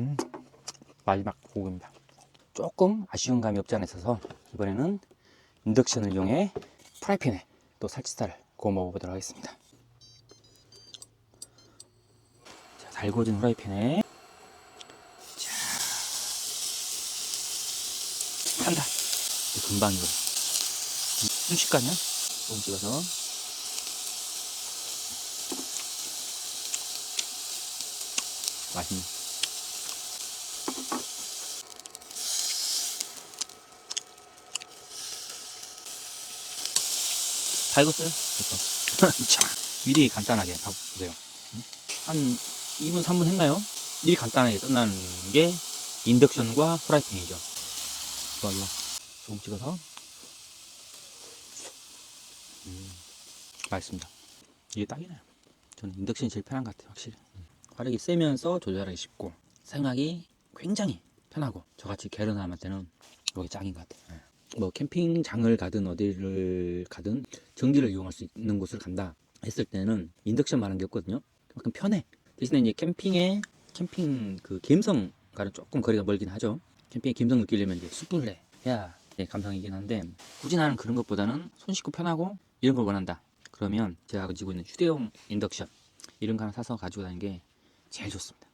음, 마지막 고기입니다. 조금 아쉬운 감이 없지 않아 있어서 이번에는 인덕션을 이용해 프라이팬에 또 살치살을 구워 먹어보도록 하겠습니다. 자, 달궈진 후라이팬에 자, 탄다. 금방 이거 순식간이야. 조금 찍어서 맛있네. 다 익었어요? 됐어. 자, 미리 간단하게 봐보세요. 한 2분, 3분 했나요? 미리 간단하게 끝나는 게 인덕션과 프라이팬이죠. 좋아, 좋아. 조금 찍어서. 음, 맛있습니다. 이게 딱이네요. 저는 인덕션이 제일 편한 것 같아요, 확실히. 음. 화력이 세면서 조절하기 쉽고, 사용하기 굉장히 편하고, 저같이 게으른 사람한테는 이게 짱인 것 같아요. 예. 뭐 캠핑장을 가든 어디를 가든 전기를 이용할 수 있는 곳을 간다 했을 때는 인덕션 말한 게 없거든요. 그만큼 편해. 대신에 이제 캠핑에 캠핑 그 감성과는 조금 거리가 멀긴 하죠. 캠핑의 감성 느끼려면 이제 숯불에 해야 예, 감성이긴 한데 굳이 나는 그런 것보다는 손 씻고 편하고 이런 걸 원한다. 그러면 제가 가지고 있는 휴대용 인덕션 이런 거 하나 사서 가지고 다니는 게 제일 좋습니다.